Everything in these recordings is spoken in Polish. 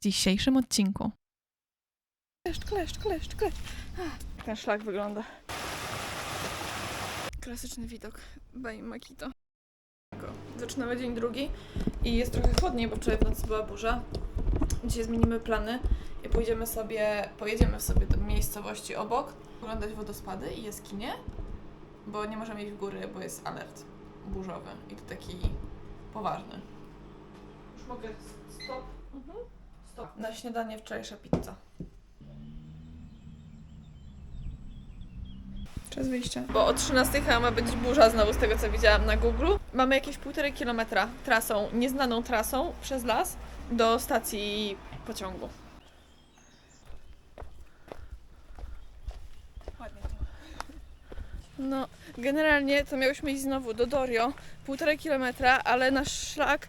w dzisiejszym odcinku. Kleszcz, kleszcz, kleszcz, kleszcz. Ten szlak wygląda. Klasyczny widok Bay Makito. Zaczynamy dzień drugi i jest trochę chłodniej, bo wczoraj w nocy była burza. Dzisiaj zmienimy plany i pójdziemy sobie, pojedziemy sobie do miejscowości obok, oglądać wodospady i jaskinie, bo nie możemy iść w góry, bo jest alert burzowy i to taki poważny. Już mogę stop. Stop. Na śniadanie wczorajsza pizza. Czas wyjścia. Bo o 13 chyba ma być burza znowu z tego co widziałam na Google. Mamy jakieś półtorej kilometra trasą, nieznaną trasą przez las do stacji pociągu. No, generalnie to miałyśmy iść znowu do Dorio, półtorej kilometra, ale nasz szlak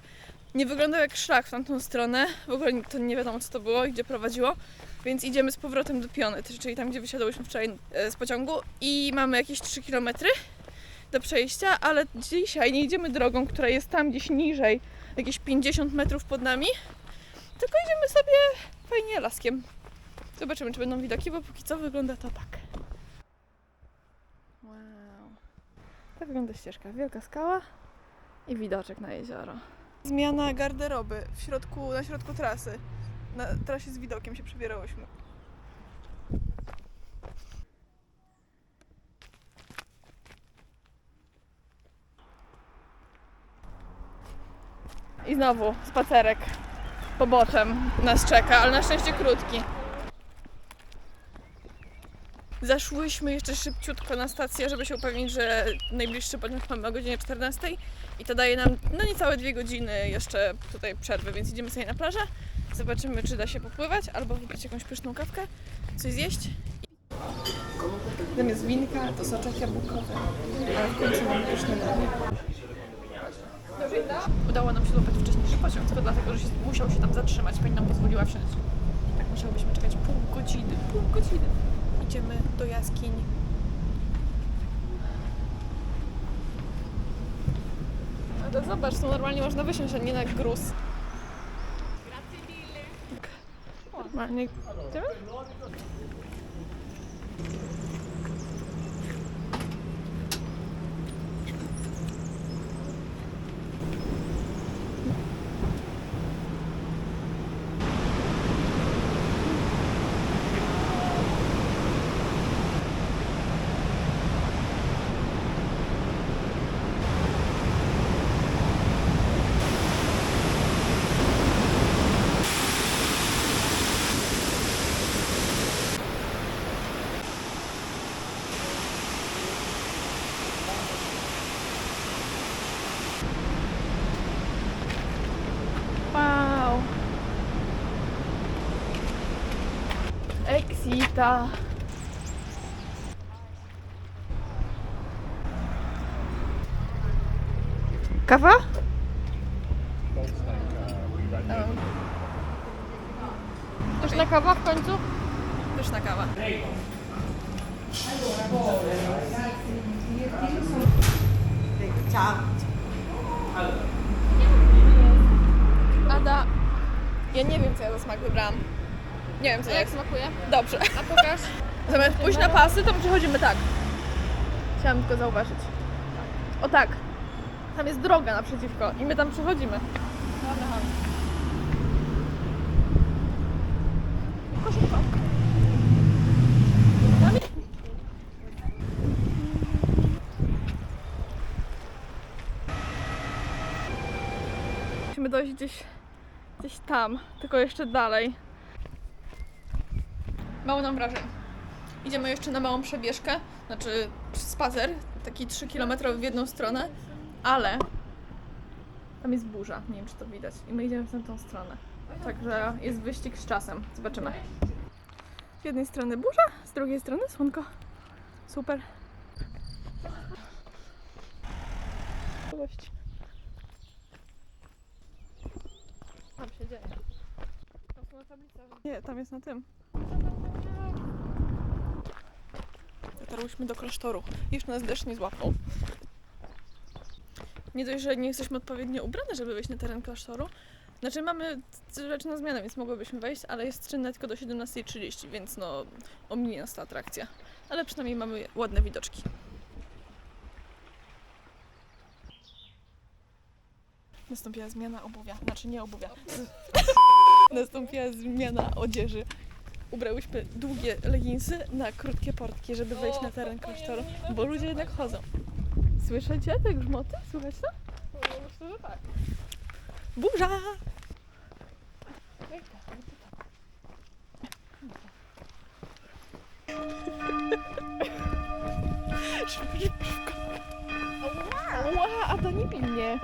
nie wyglądał jak szlak w tamtą stronę. W ogóle to nie wiadomo co to było i gdzie prowadziło. Więc idziemy z powrotem do Piony, czyli tam gdzie wysiadałyśmy wczoraj e, z pociągu i mamy jakieś 3 km do przejścia, ale dzisiaj nie idziemy drogą, która jest tam gdzieś niżej, jakieś 50 metrów pod nami, tylko idziemy sobie fajnie laskiem. Zobaczymy, czy będą widoki, bo póki co wygląda to tak. Wow. Tak wygląda ścieżka. Wielka skała i widoczek na jezioro. Zmiana garderoby w środku, na środku trasy. Na trasie z widokiem się przebierałyśmy. I znowu spacerek poboczem nas czeka, ale na szczęście krótki. Zaszłyśmy jeszcze szybciutko na stację, żeby się upewnić, że najbliższy pociąg mamy o godzinie 14 i to daje nam no niecałe dwie godziny jeszcze tutaj przerwy, więc idziemy sobie na plażę, zobaczymy czy da się popływać albo wypić jakąś pyszną kawkę, coś zjeść. Zamiast winka to soczek jabłkowy, ale w końcu mamy pyszne danie. Udało nam się złapać wcześniejszy pociąg, tylko dlatego, że się, musiał się tam zatrzymać, pani nam pozwoliła wsiąść. Tak musiałybyśmy czekać pół godziny, pół godziny. Idziemy do jaskiń. To zobacz, tu normalnie można wysiąść, a nie na gruz. Tak. Normalnie. Idziemy? Wow. Exita. Kawa? Pyszna kawa w końcu? Pyszna kawa. Ada, ja nie wiem co ja za smak wybrałam. Nie wiem co A jak jest. smakuje? Dobrze. A pokaż. Zamiast pójść na pasy, to przechodzimy tak. Chciałam tylko zauważyć. O tak. Tam jest droga naprzeciwko i my tam przechodzimy. Dobra, chodź. Szybko, szybko. Musimy dojść gdzieś, gdzieś tam, tylko jeszcze dalej. Mało nam wrażeń. Idziemy jeszcze na małą przebieżkę, znaczy spacer, taki 3 km w jedną stronę, ale tam jest burza, nie wiem czy to widać. I my idziemy w tamtą stronę. Także jest wyścig z czasem. Zobaczymy. Z jednej strony burza, z drugiej strony słonko. Super. Gość. Tam się dzieje. Tam są. Nie, tam jest na tym. Dotarłyśmy do klasztoru. Jeszcze nas deszcz nie złapał. Nie dość, że nie jesteśmy odpowiednio ubrane, żeby wejść na teren klasztoru, Znaczy mamy rzecz na zmianę, więc mogłybyśmy wejść, ale jest czynna tylko do 17.30, więc no ominie nas ta atrakcja. Ale przynajmniej mamy ładne widoczki. Nastąpiła zmiana obuwia, znaczy nie obuwia. Nastąpiła zmiana odzieży. Ubrałyśmy długie leginsy na krótkie portki, żeby wejść na teren klasztoru, bo ludzie jednak chodzą. Słyszycie te grzmoty? Słychać to? Myślę, że tak. Burza! Ła, a to nie bij mnie.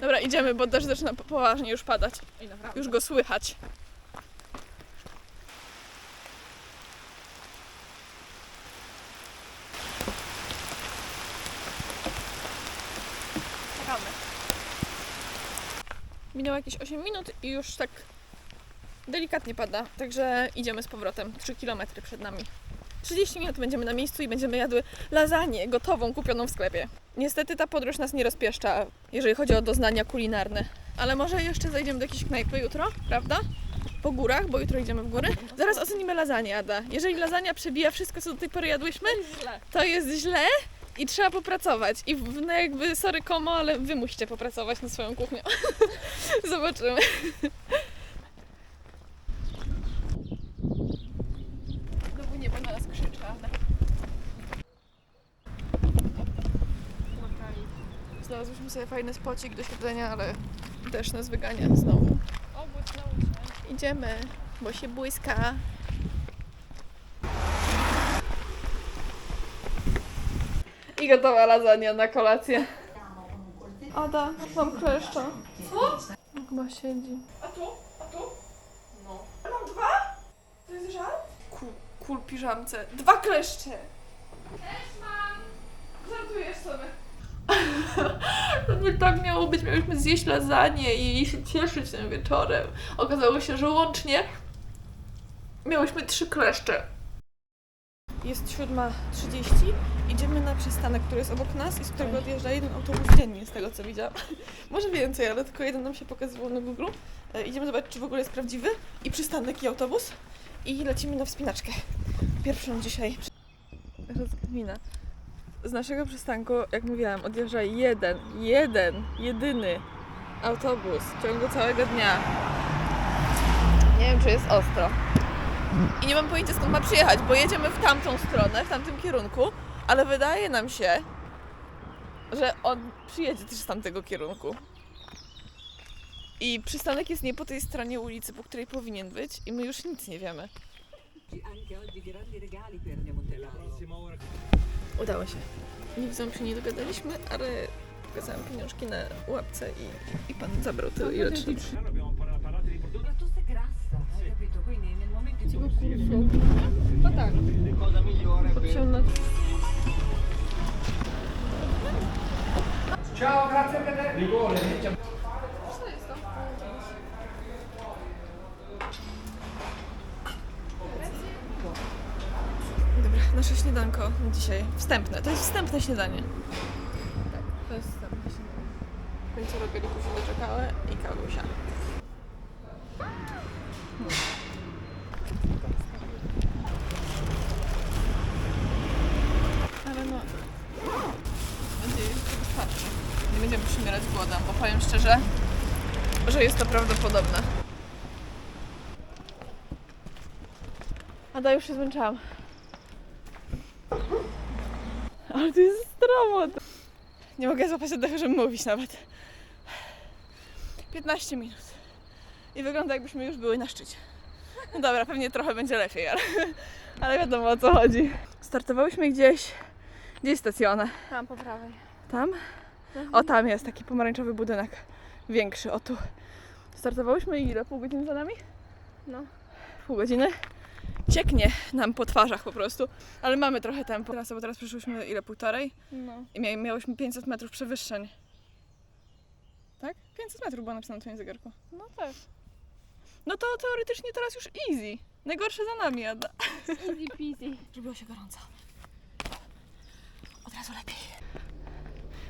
Dobra, idziemy, bo deszcz zaczyna po- poważnie już padać. Już go słychać. Czekamy. Minęło jakieś 8 minut i już tak delikatnie pada, także idziemy z powrotem. 3 km przed nami. 30 minut będziemy na miejscu i będziemy jadły lasagne gotową, kupioną w sklepie. Niestety ta podróż nas nie rozpieszcza, jeżeli chodzi o doznania kulinarne. Ale może jeszcze zajdziemy do jakiejś knajpy jutro, prawda? Po górach, bo jutro idziemy w góry. Zaraz ocenimy lasagne, Ada. Jeżeli lasagna przebija wszystko, co do tej pory jadłyśmy, to jest źle i trzeba popracować. I w- no jakby, sorry komo, ale wy musicie popracować nad swoją kuchnią. Zobaczymy. Znowu niebo na nas krzyczy, Ada. Znalazłyśmy sobie fajny spocik do siedzenia, ale też nas wygania znowu. Się. Idziemy, bo się błyska. I gotowa lasagna na kolację. Ada, mam kleszcza. Co? Chyba siedzi. A tu? A tu? No. Mam dwa? To jest żart? Kul, kul piżamce. Dwa kleszcze! Też mam! Żartujesz sobie. By tak miało być, miałyśmy zjeść lasagne i się cieszyć tym wieczorem. Okazało się, że łącznie miałyśmy trzy kleszcze. Jest 7.30, idziemy na przystanek, który jest obok nas i z którego odjeżdża jeden autobus dziennie, z tego co widziałam. Może więcej, ale tylko jeden nam się pokazywał na Google. E, idziemy zobaczyć, czy w ogóle jest prawdziwy i przystanek i autobus. I lecimy na wspinaczkę. Pierwszą dzisiaj. Rozkmina. Z naszego przystanku, jak mówiłam, odjeżdża jeden, jeden, jedyny autobus w ciągu całego dnia. Nie wiem, czy jest ostro. I nie mam pojęcia skąd ma przyjechać, bo jedziemy w tamtą stronę, w tamtym kierunku, ale wydaje nam się, że on przyjedzie też z tamtego kierunku. I przystanek jest nie po tej stronie ulicy, po której powinien być i my już nic nie wiemy. Udało się. Nigdy się nie dogadaliśmy, ale pokazałam pieniążki na łapce i, i pan zabrał tyle, ile trzeba. No tak. Podciągnąć. Ciao, grazie per te. Rigore, Dobra, nasze śniadanko dzisiaj. Wstępne. To jest wstępne śniadanie. Tak, to jest wstępne śniadanie. W końcu robię likusi doczekałe i kałusia. Ale no... Mam nadzieję, że to wystarczy. Nie będziemy przymierać głodem, bo powiem szczerze, że jest to prawdopodobne. Ada, już się zmęczyłam. Ale to jest stromo. Nie mogę złapać oddechu, żeby mówić nawet. 15 minut. I wygląda jakbyśmy już były na szczycie. No dobra, pewnie trochę będzie lepiej, ale, ale wiadomo o co chodzi. Startowałyśmy gdzieś. Gdzie jest stacjonę? Tam po prawej. Tam? O, tam jest taki pomarańczowy budynek. Większy, o tu. Startowałyśmy i ile? Pół godziny za nami? No. Pół godziny. Cieknie nam po twarzach po prostu. Ale mamy trochę tempo. Teraz, bo teraz przyszłyśmy ile? Półtorej? No. I mia- miałyśmy 500 metrów przewyższeń. Tak? 500 metrów było napisane na twoim zegarku. No tak. No to teoretycznie teraz już easy. Najgorsze za nami, Ada. Easy peasy. Zrobiło się gorąco. Od razu lepiej.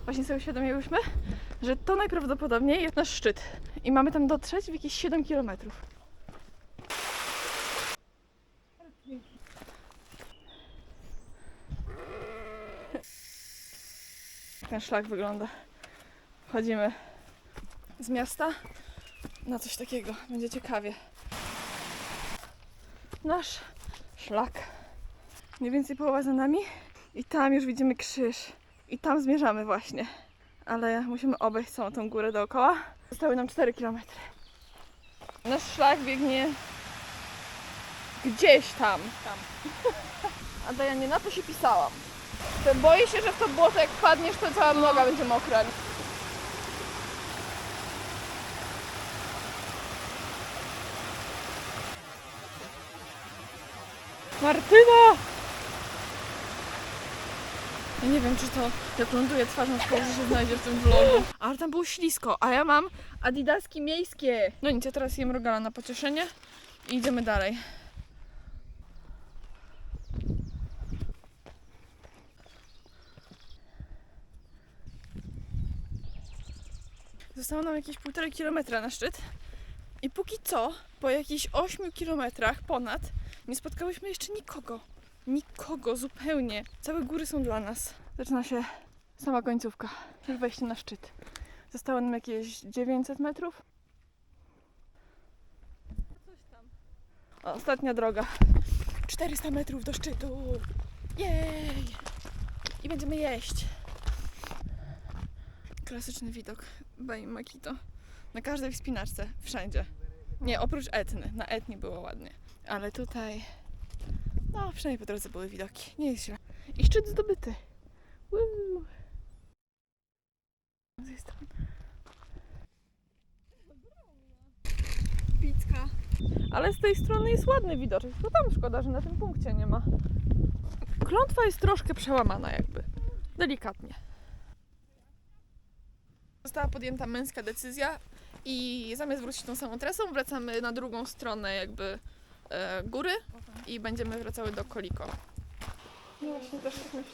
Właśnie sobie uświadomiłyśmy, że to najprawdopodobniej jest nasz szczyt. I mamy tam dotrzeć w jakieś 7 kilometrów. Jak ten szlak wygląda. Wchodzimy z miasta na coś takiego. Będzie ciekawie. Nasz szlak. Mniej więcej połowa za nami. I tam już widzimy krzyż. I tam zmierzamy właśnie. Ale musimy obejść całą tą górę dookoła. Zostały nam 4 km. Nasz szlak biegnie gdzieś tam. tam. A Dajanie, na to się pisałam. To boję się, że w to błoto jak wpadniesz, to cała noga będzie mokra. Martyna! Nie wiem, czy to jak ląduje twarzą w że się znajdzie w tym vlogu. Ale tam było ślisko, a ja mam adidaski miejskie. No nic, ja teraz jem rogala na pocieszenie i idziemy dalej. Zostało nam jakieś półtorej kilometra na szczyt. I póki co, po jakichś 8 kilometrach ponad, nie spotkałyśmy jeszcze nikogo. Nikogo zupełnie. Całe góry są dla nas. Zaczyna się sama końcówka, czyli wejście na szczyt. Zostało nam jakieś 900 metrów. Ostatnia droga. 400 metrów do szczytu. Jej! I będziemy jeść. Klasyczny widok Bay Makito. Na każdej wspinaczce, wszędzie. Nie, oprócz Etny. Na Etnie było ładnie. Ale tutaj, no przynajmniej po drodze były widoki. Nie jest źle. I szczyt zdobyty. Woo! Z tej strony. Picka. Ale z tej strony jest ładny widoczek. Tylko tam szkoda, że na tym punkcie nie ma. Klątwa jest troszkę przełamana jakby. Delikatnie. Została podjęta męska decyzja i zamiast wrócić tą samą trasą, wracamy na drugą stronę jakby e, góry i będziemy wracały do Koliko. No właśnie też tak myślę.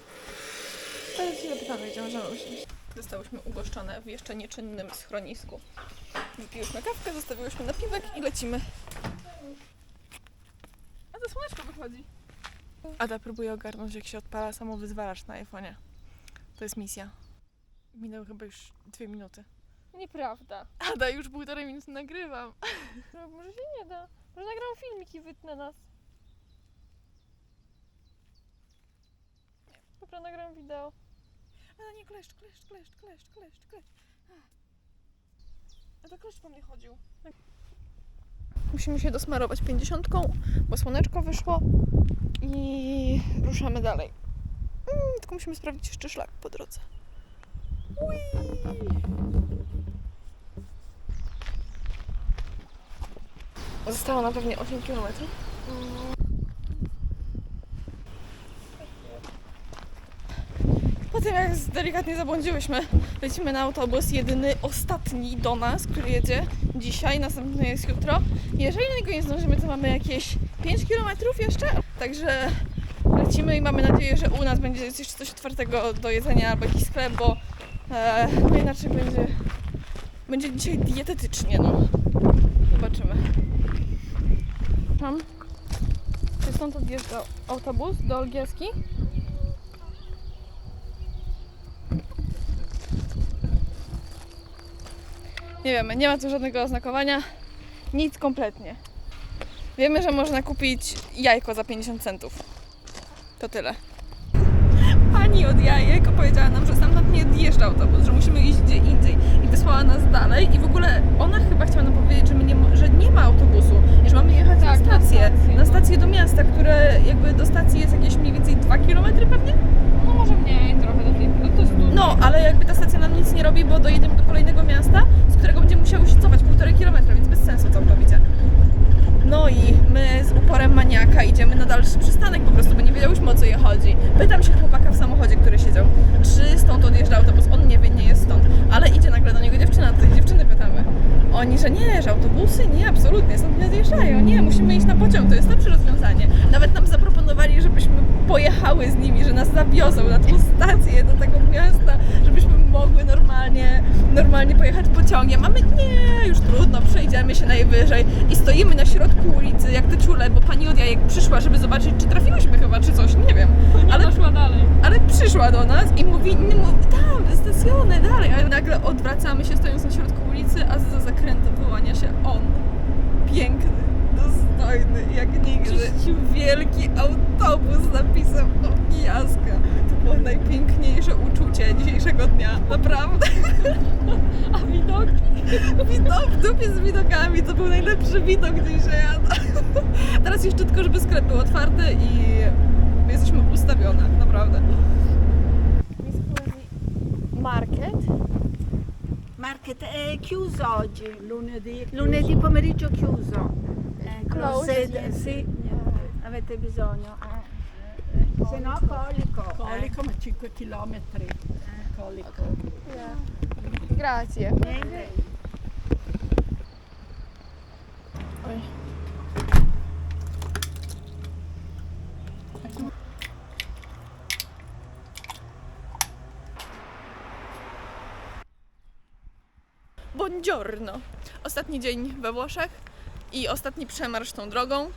Ale się zapytamy, gdzie możemy usiąść. Zostałyśmy ugoszczone w jeszcze nieczynnym schronisku. Wypiłyśmy kawkę, zostawiłyśmy napiwek i lecimy. A to słoneczko wychodzi. Ada próbuje ogarnąć, jak się odpala samowyzwalacz na iPhone'ie. To jest misja. Minęły chyba już dwie minuty. Nieprawda. Ada, już półtorej minuty nagrywam. No, może się nie da. Może nagram filmik i wytnę nas. Dobra, nagram wideo. Ale nie kleszcz, kleszcz, kleszcz, kleszcz, kleszcz, kleszcz. A to kleszcz po mnie chodził. Musimy się dosmarować pięćdziesiątką, bo słoneczko wyszło i ruszamy dalej. Mm, tylko musimy sprawdzić jeszcze szlak po drodze. Ui. Zostało na pewnie 8 km. Po tym jak delikatnie zabłądziłyśmy, lecimy na autobus jedyny, ostatni do nas, który jedzie dzisiaj, następny jest jutro. Jeżeli na niego nie zdążymy, to mamy jakieś 5 km jeszcze, także lecimy i mamy nadzieję, że u nas będzie jeszcze coś otwartego do jedzenia albo jakiś sklep, bo e, no inaczej będzie, będzie dzisiaj dietetycznie, no. Zobaczymy. Tam. Czy stąd odjeżdża autobus do Olgierski? Nie wiemy, nie ma tu żadnego oznakowania. Nic kompletnie. Wiemy, że można kupić jajko za 50 centów. To tyle. Pani od jajek opowiedziała nam, że stamtąd nie odjeżdża autobus, że musimy iść gdzie indziej i wysłała nas dalej i w ogóle ona chyba chciała nam powiedzieć, że, nie, że nie ma autobusu i że mamy jechać Tak, na na stację, stację. na stację do miasta, które jakby do stacji jest jakieś mniej więcej 2 km pewnie? No może mniej trochę do. No ale jakby ta stacja nam nic nie robi, bo dojedziemy do kolejnego miasta, z którego będziemy musiały się cofać półtorej kilometra, więc bez sensu całkowicie. No i my z uporem maniaka idziemy na dalszy przystanek po prostu, bo nie wiedziałyśmy o co je chodzi. Pytam się chłopaka w samochodzie, który siedział, czy stąd odjeżdża autobus. On nie wie, nie jest stąd, ale idzie nagle do niego dziewczyna, tej dziewczyny pytamy. Oni, że nie, że autobusy nie, absolutnie, stąd nie odjeżdżają. Nie, musimy iść na pociąg, to jest lepsze rozwiązanie. Nawet nam zaproponowali, żebyśmy pojechały z nimi, że nas zawiozą na tą stację do tego miasta, żebyśmy mogły normalnie, normalnie pojechać pociągiem. A my nie, już trudno, przejdziemy się najwyżej i stoimy na środku ulicy, jak te czule, bo pani Odia jak przyszła, żeby zobaczyć, czy trafiłyśmy chyba, czy coś, nie wiem. Ale Poszła dalej. ale przyszła do nas i mówi, mówi tam, stacjony, dalej. A nagle odwracamy się stojąc na środku ulicy, a za zakrętem wyłania się on. Piękny, dostojny, jak nigdy. Wielki autobus z napisem Jaska. To było najpiękniejsze uczucie dzisiejszego dnia, naprawdę. A widoki? Widok w dupie z widokami, to był najlepszy widok dzisiaj. Teraz jeszcze tylko, żeby sklep był otwarty i jesteśmy ustawione, naprawdę. Market. Market è chiuso oggi, lunedì, lunedì pomeriggio chiuso. Close. se, sì, avete bisogno. eh. Se no colico. eh. Colico, ma 5 km. Colico. Grazie. Niente. Oj. Buongiorno! Ostatni dzień we Włoszech i ostatni przemarsz tą drogą.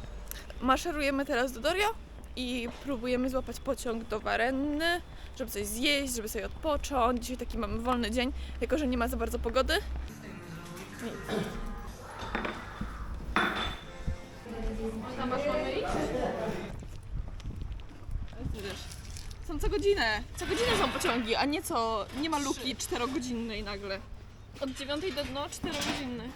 Maszerujemy teraz do Dorio i próbujemy złapać pociąg do Warenny, żeby coś zjeść, żeby sobie odpocząć. Dzisiaj taki mamy wolny dzień, jako że nie ma za bardzo pogody. Są co godzinę. Co godzinę są pociągi, a nie co, nie ma luki czterogodzinnej nagle. Od 9 do dno 4 godziny.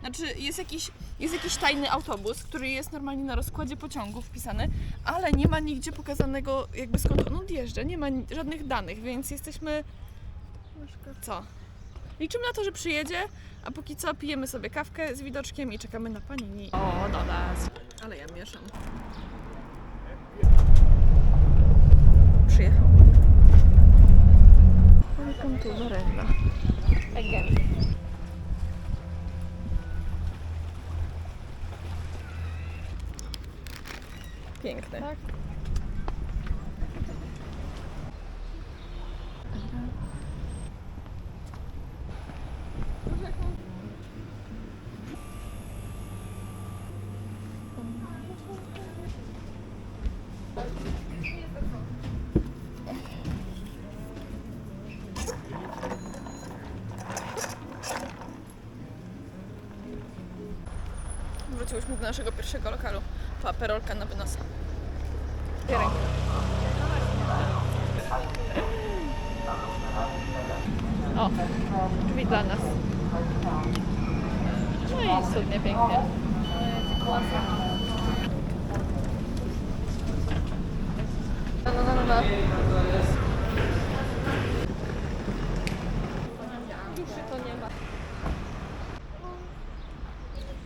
Znaczy jest jakiś, jest jakiś tajny autobus, który jest normalnie na rozkładzie pociągu wpisany, ale nie ma nigdzie pokazanego jakby skąd on odjeżdża, nie ma żadnych danych, więc jesteśmy... Co? Liczymy na to, że przyjedzie, a póki co pijemy sobie kawkę z widoczkiem i czekamy na pani. O, do nas. Ale ja mieszam. Przyjechał. Piękny. Tak. Wróciłyśmy do naszego pierwszego lokalu. To aperolka na wynos. Bierę. O, drzwi dla nas. No i cudnie, pięknie. No, no, no, no. Duszy to nie ma.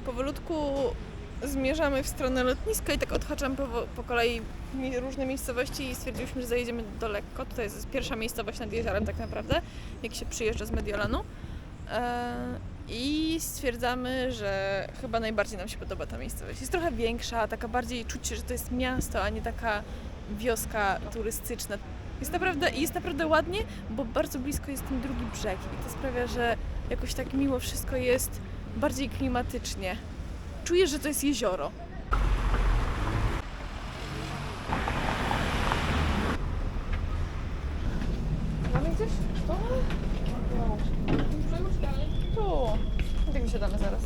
Powolutku zmierzamy w stronę lotniska i tak odhaczam po, po kolei różne miejscowości i stwierdziliśmy, że zajedziemy do Lekko. Tutaj jest pierwsza miejscowość nad jeziorem tak naprawdę, jak się przyjeżdża z Mediolanu. E, I stwierdzamy, że chyba najbardziej nam się podoba ta miejscowość. Jest trochę większa, taka bardziej czuć, że to jest miasto, a nie taka wioska turystyczna. Jest naprawdę, jest naprawdę ładnie, bo bardzo blisko jest ten drugi brzeg i to sprawia, że jakoś tak miło wszystko jest bardziej klimatycznie. Czuję, że to jest jezioro. Mamy gdzieś? Tu? Tu. Tak wysiadamy zaraz.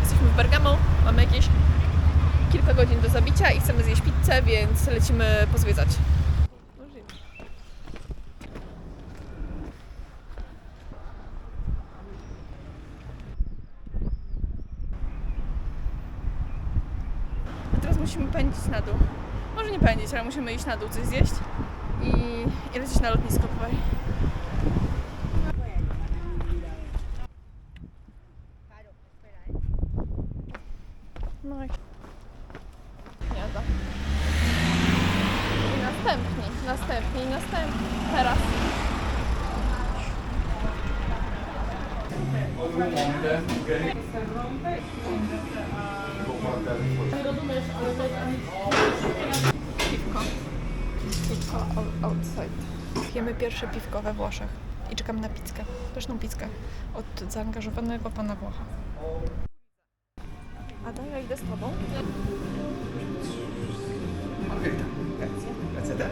Jesteśmy w Bergamo, mamy jakieś kilka godzin do zabicia i chcemy zjeść pizzę, więc lecimy pozwiedzać. A teraz pędzić na dół. Może nie pędzić, ale musimy iść na dół, coś zjeść i, i lecieć na lotnisko powoli. No i Jada. I następni, następni, następni. Teraz. Piwko. Piwko out- outside. Pijemy pierwsze piwko we Włoszech i czekamy na pizzkę. Pyszną pizzkę od zaangażowanego pana Włocha. Ada, ja idę z tobą. Grazie a te.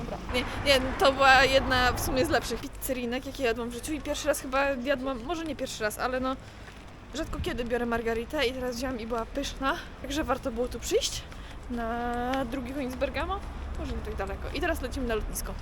Dobra. Nie, nie, to była jedna w sumie z lepszych pizzeryjek, jakie jadłam w życiu i pierwszy raz chyba jadłam, może nie pierwszy raz, ale no rzadko kiedy biorę margaritę i teraz wziąłam i była pyszna, także warto było tu przyjść na drugi koniec Bergamo, może nie tak daleko. I teraz lecimy na lotnisko.